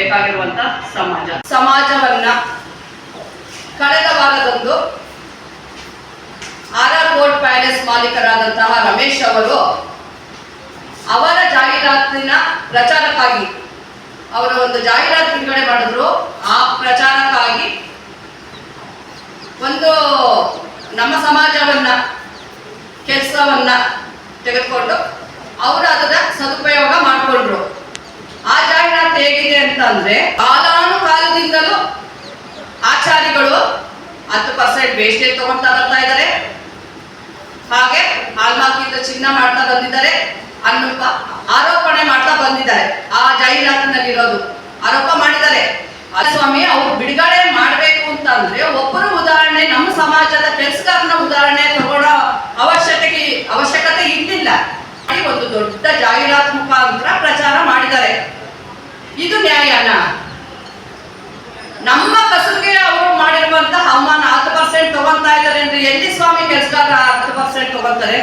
ಬೇಕಾಗಿರುವಂತ ಸಮಾಜ. ಸಮಾಜವನ್ನ ಕಳೆದ ವಾರದಂದು ಆರ್ ಆರ್ ಕೋರ್ಟ್ ಪ್ಯಾಲೇಸ್ ಮಾಲೀಕರಾದಂತಹ ರಮೇಶ್ ಅವರು ಅವರ ಜಾಹೀರಾತಿನ ಪ್ರಚಾರಕ್ಕಾಗಿ, ಅವರ ಒಂದು ಜಾಹೀರಾತು ಬಿಡುಗಡೆ ಮಾಡಿದ್ರು. ಆ ಪ್ರಚಾರಕ್ಕಾಗಿ ಒಂದು ನಮ್ಮ ಸಮಾಜವನ್ನ, ಕೆಲಸವನ್ನ ತೆಗೆದುಕೊಂಡು ಅವರು ಅದರ ಸದುಪಯೋಗ ಮಾಡಿಕೊಂಡ್ರು. ಆ ಜಾಹೀರಾತು ಅಂತಂದ್ರೆ ಕಾಲಾನುಕಾಲದಿಂದಲೂ ಆಚಾರಿಗಳು ಹತ್ತು ಪರ್ಸೆಂಟ್ ವೇಸ್ಟೇಜ್ ತಗೊಂತಾ ಬರ್ತಾ ಇದ್ದಾರೆ. ಹಾಗೆ ಹಾಲ್ಮಾರ್ಕಿಂದ ಚಿನ್ನ ಮಾಡ್ತಾ ಬಂದಿದ್ದಾರೆ. ಅನ್ನುವ ಆರೋಪಣೆ ಮಾಡ್ತಾ ಬಂದಿದ್ದಾರೆ. ಆ ಜಾಹೀರಾತಿನಲ್ಲಿರೋದು ಆರೋಪ ಮಾಡಿದ್ದಾರೆ. ಸ್ವಾಮಿ ಅವ್ರು ಬಿಡುಗಡೆ ಮಾಡಬೇಕು ಅಂತಂದ್ರೆ ಒಬ್ಬರು ಉದಾಹರಣೆ ನಮ್ಮ ಸಮಾಜದ ಕೆಲಸಗಾರನ ಉದಾಹರಣೆ ತಗೊಳ್ಳೋ ಅವಶ್ಯಕತೆ ಅವಶ್ಯಕತೆ ಇರ್ಲಿಲ್ಲ ಮಾಡಿ ಒಂದು ದೊಡ್ಡ ಜಾಹೀರಾತು ಮುಖಾಂತರ ಪ್ರಚಾರ ಮಾಡಿದ್ದಾರೆ ನಮ್ಮ ಕಸುಗೆ ಅವರು ಮಾಡಿರುವಂತಹ ಅವಮಾನ ಹತ್ತು ಪರ್ಸೆಂಟ್ ತಗೊಂತಾ ಇದ್ದಾರೆ ಅಂದ್ರೆ ಎಲ್ಲಿ ಸ್ವಾಮಿ ಕೆಲಸಗಾರ ಹತ್ತು ಪರ್ಸೆಂಟ್ ತಗೊಂತಾರೆ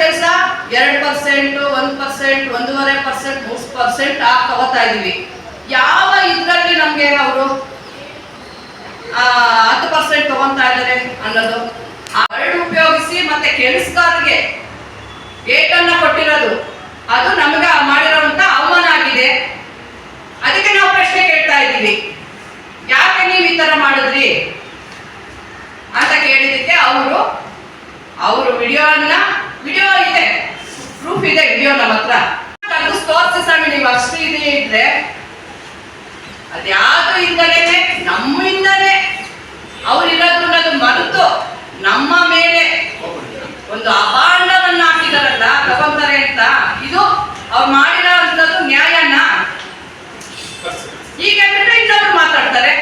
ಕೆಲಸ ಎರಡು ಪರ್ಸೆಂಟ್ ಒಂದ್ ಪರ್ಸೆಂಟ್ ಒಂದೂವರೆ ಪರ್ಸೆಂಟ್ ಮೂರು ಪರ್ಸೆಂಟ್ ಆಗಿ ತಗೋತಾ ಇದೀವಿ ಯಾವ ಇದ್ರಲ್ಲಿ ನಮ್ಗೆ ಅವರು ಹತ್ತು ಪರ್ಸೆಂಟ್ ತಗೊಂತಾ ಇದ್ದಾರೆ ಅನ್ನೋದು? ಅರಳು ಉಪಯೋಗಿಸಿ ಮತ್ತೆ ಕೆಲಸಗಾರರಿಗೆ ಏಟನ್ನ ಕೊಟ್ಟಿರೋದು, ಅದು ನಮಗೆ ಇದ್ದೀವಿ ಯಾಕೆ ನೀವು ಈ ತರ ಮಾಡಿದ್ರಿ? ಅಂತ ಕೇಳಿದಕ್ಕೆ ಅವರು ಅವರು ವಿಡಿಯೋನ ವಿಡಿಯೋ ಇದೆ. ಪ್ರೂಫ್ ಇದೆ ವಿಡಿಯೋ ನಮ್ಮ ಹತ್ರ. ತೋರಿಸಿ ಸ್ವಾಮಿ, ನೀವು ಅಷ್ಟು ಇದೆ ಇದ್ರೆ ಅದ್ಯಾವುದು ಇಂದಲೇ ನಮ್ಮಿಂದಲೇ ಅವ್ರು ಇರೋದು ಅನ್ನೋದು ಮರೆತು ನಮ್ಮ ಮೇಲೆ ಒಂದು ಅಭಾಂಡವನ್ನ ಹಾಕಿದಾರಲ್ಲ ತಗೊಂತಾರೆ ಅಂತ ಇದು ಅವ್ರು ಮಾಡಿರೋ ಅಂಥದ್ದು ನ್ಯಾಯನ ಈಗ ಬಿಟ್ಟರೆ ಮಾತಾಡ್ತಾರೆ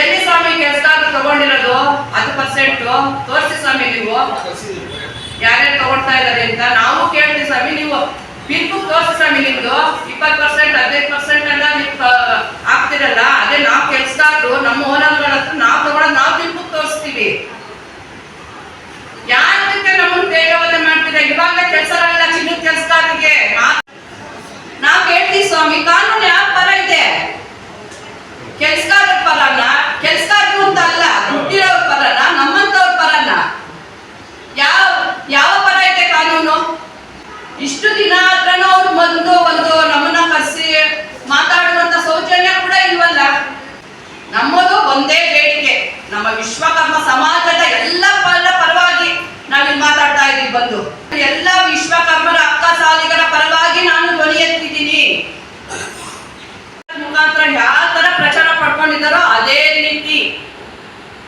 ಎಲ್ಲಿ ಸ್ವಾಮಿ ಕೆಲಸ ತಗೊಂಡಿರೋದು? ಹತ್ತು ಪರ್ಸೆಂಟ್ ತೋರಿಸಿ ಸ್ವಾಮಿ ನೀವು. ಯಾರ್ಯಾರು ತಗೊಳ್ತಾ ಇದ್ದಾರೆ ಅಂತ ನಾವು ಕೇಳ್ತೀವಿ ಸ್ವಾಮಿ, ನೀವು ಪಿನ್ ಬುಕ್ ತೋರಿಸಿ ಸ್ವಾಮಿ ನಿಮ್ದು. ಇಪ್ಪತ್ ಪರ್ಸೆಂಟ್ ಹದಿನೈದು ಪರ್ಸೆಂಟ್ ಎಲ್ಲ ನೀವು ಆಗ್ತಿರಲ್ಲ ಅದೇ ನಾವು ಕೆಲಸದಾರರು ನಮ್ಮ ಓನರ್ಗಳ ಹತ್ರ ನಾವು ತಗೊಳ್ಳೋದು ನಾವು ಬುಕ್ ತೋರಿಸ್ತೀವಿ. ಯಾರಕ್ಕೆ ನಮ್ಮನ್ನು ತೇಜವಾದ ಮಾಡ್ತೀರಾ? ಇವಾಗ ಕೆಲಸ ಚಿನ್ನದ ಕೆಲಸಗಾರರಿಗೆ ನಾವು ಹೇಳ್ತೀವಿ ಸ್ವಾಮಿ, ಕಾನೂನು ಯಾವ ಪರ ಇದೆ ಕಾನೂನು? ಇಷ್ಟು ದಿನ ಹತ್ರನೂ ಅವ್ರು ಬಂದು ಒಂದು ನಮ್ಮನ್ನ ಕರೆಸಿ ಮಾತಾಡುವಂತ ಸೌಜನ್ಯ ಕೂಡ ಇಲ್ವಲ್ಲ? ನಮ್ಮದು ಒಂದೇ ಬೇಡಿಕೆ. ನಮ್ಮ ವಿಶ್ವಕರ್ಮ ಸಮಾಜದ ಎಲ್ಲ ಪರ ಪರವಾಗಿ ನಾವಿಲ್ಲಿ ಮಾತಾಡ್ತಾ ಇದೀವಿ ಬಂದು. ಎಲ್ಲ ವಿಶ್ವಕರ್ಮರ ಅಕ್ಕ ಸಾಲಿಗರ ಪರವಾಗಿ ನಾನು ಧ್ವನಿ ಎತ್ತಿದ್ದೀನಿ ಮುಖಾಂತರ ಯಾವ ತರ ಪ್ರಚಾರ ಪಡ್ಕೊಂಡಿದ್ದಾರೋ ಅದೇ ರೀತಿ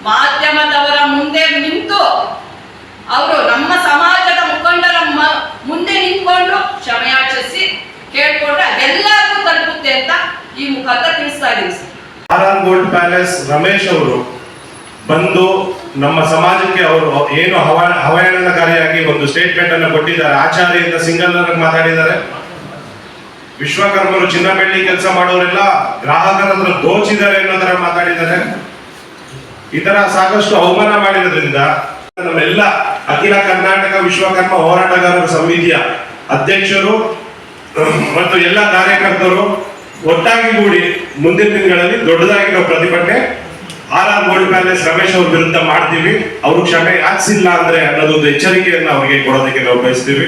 ಮಾಧ್ಯಮದವರ ಮುಂದೆ ನಿಂತು ಅವರು ನಮ್ಮ ಮುಂದೆ ನಿಂತ್ಕೊಂಡು ಕ್ಷಮೆಯಾಚಿಸಿ ಕೇಳ್ಕೊಂಡ್ರೆ ಅದೆಲ್ಲರಿಗೂ ತಲುಪುತ್ತೆ ಅಂತ ಈ ಮುಖಾಂತರ ತಿಳಿಸ್ತಾ ಇದ್ದೀನಿ ಪ್ಯಾಲೇಸ್ ರಮೇಶ್ ಅವರು ಬಂದು ನಮ್ಮ ಸಮಾಜಕ್ಕೆ ಅವರು ಏನು ಹವ- ಹವಯಾನಕಾರಿಯಾಗಿ ಒಂದು ಸ್ಟೇಟ್ಮೆಂಟ್ ಅನ್ನು ಕೊಟ್ಟಿದ್ದಾರೆ. ಆಚಾರ್ಯ ಅಂತ ಸಿಂಗಲ್ ಮಾತಾಡಿದ್ದಾರೆ. ವಿಶ್ವಕರ್ಮರು ಚಿನ್ನ ಬೆಳ್ಳಿ ಕೆಲಸ ಮಾಡೋರೆಲ್ಲ ಗ್ರಾಹಕರ ಹತ್ರ ದೋಚಿದ್ದಾರೆ ಅನ್ನೋ ತರ ಮಾತಾಡಿದ್ದಾರೆ. ಇತರ ತರ ಸಾಕಷ್ಟು ಅವಮಾನ ಮಾಡಿರೋದ್ರಿಂದ ನಮ್ಮೆಲ್ಲ ಅಖಿಲ ಕರ್ನಾಟಕ ವಿಶ್ವಕರ್ಮ ಹೋರಾಟಗಾರರ ಸಮಿತಿಯ ಅಧ್ಯಕ್ಷರು, ಮತ್ತು ಎಲ್ಲ ಕಾರ್ಯಕರ್ತರು ಒಟ್ಟಾಗಿ ಕೂಡಿ ಮುಂದಿನ ದಿನಗಳಲ್ಲಿ ದೊಡ್ಡದಾಗಿರೋ ಪ್ರತಿಭಟನೆ R R gold palace Ramesh ಅವ್ರ ವಿರುದ್ಧ ಮಾಡ್ತೀವಿ. ಅವರು ಕ್ಷಮೆ ಯಾಚಿಸಿಲ್ಲ ಅಂದ್ರೆ ಅನ್ನೋದೊಂದು ಎಚ್ಚರಿಕೆಯನ್ನು ಅವರಿಗೆ ಕೊಡೋದಕ್ಕೆ ನಾವು ಬಯಸ್ತೀವಿ.